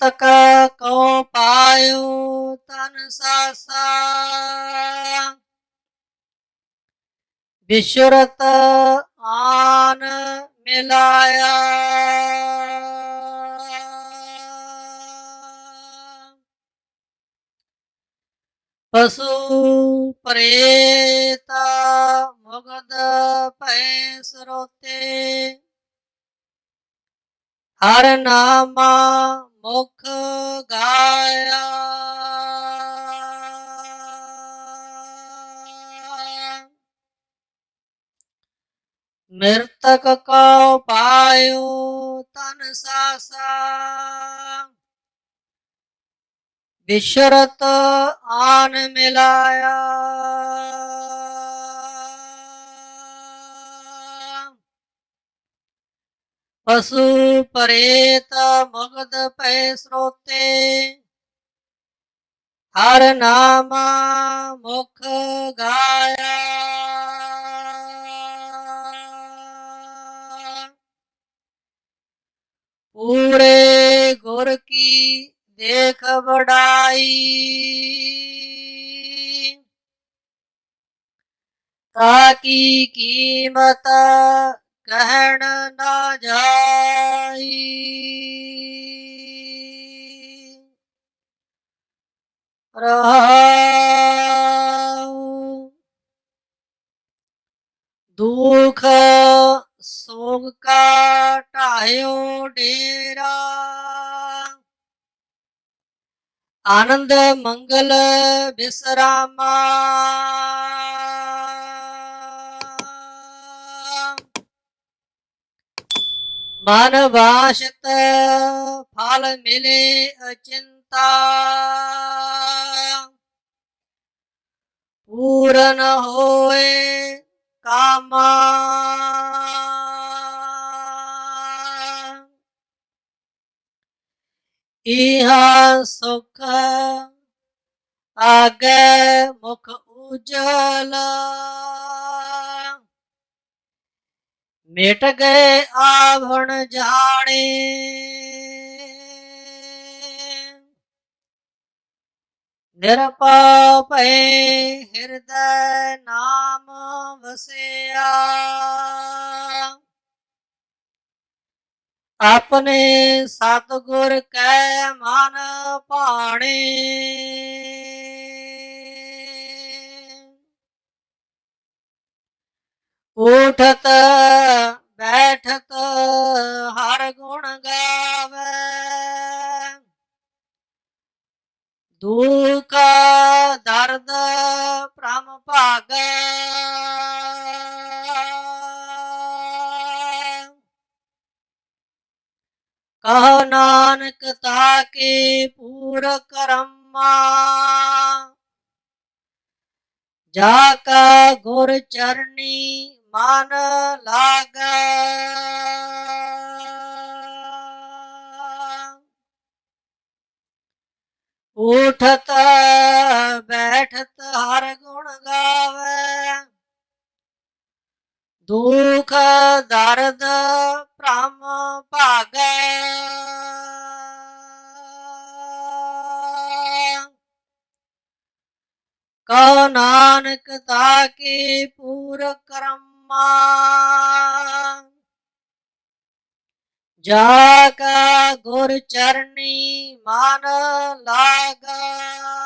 ਤਕ ਕੋ ਪਾਇਓ ਤਨ ਸਾਸਾ। ਬਿਸ਼ਰਤ ਆਨ ਮਿਲਾਇਆ। ਪਸ਼ੂ ਪ੍ਰੇਤ ਮੁਗਦ ਭੈ ਸਰੋਤੇ ਹਰ ਨਾਮਾ ਮੁਖ ਗਾਇਆ। ਮਿਰਤਕ ਕੋ ਪਾਇਓ ਤਨ ਸਾਸਾ। ਬਿਸ਼ਰਤ ਆਨ ਮਿਲਾਇਆ। ਪਸ਼ੂ ਪਰੇਤ ਮੁਗਦ ਪੈ ਸਰੋਤੇ। ਹਰ ਨਾਮ ਮੁਖ ਗਾਇਆ। ਪੂਰੇ ਗੁਰ ਕੀ ਦੇਖ ਬੜਾਈ ਤਾਕੀ ਕੀਮਤ ਕਹਿਣ ਨਾ ਜਾਈ। ਰਹਾਉ ਦੁਖ ਸੋਗ ਕਾ ਢਾਇਓ ਡੇਰਾ। ਆਨੰਦ ਮੰਗਲ ਬਿਸਰਾਮਾ। ਮਨ ਵਾਸ਼ਤ ਫਲ ਮਿਲੇ ਅਚਿੰਤਾ। ਪੂਰਨ ਹੋਏ ਕਾਮ। ਇਹਾ ਸੁਖ ਆਗੇ ਮੁਖ ਉਜਲ। ਮਿਟ ਗਏ ਆਵਣ ਜਾਣੇ। ਨਿਰਪਉ ਭਏ ਹਿਰਦੈ ਨਾਮ ਵਸਿਆ। ਆਪਣੇ ਸਤਿਗੁਰ ਕੈ ਮਨ ਭਾਣੇ। ਉਠਤ ਦਰਦ ਭ੍ਰਮ ਭਾਗੈ। ਕਹੋ ਨਾਨਕ ਤਾਕੇ ਪੂਰ ਕਰਮਾ ਜਾ ਕਾ ਗੁਰ ਚਰਨੀ ਮਨ ਲਾਗੈ। ਉਠਤ ਦਰਦ ਭ੍ਰਮ ਭਾਗੈ। ਕਹੋ ਨਾਨਕ ਤਾਕੇ ਪੂਰ ਕਰਮਾ। ਜਾ ਕਾ ਗੁਰ ਚਰਨੀ ਮਨ ਲਾਗਾ।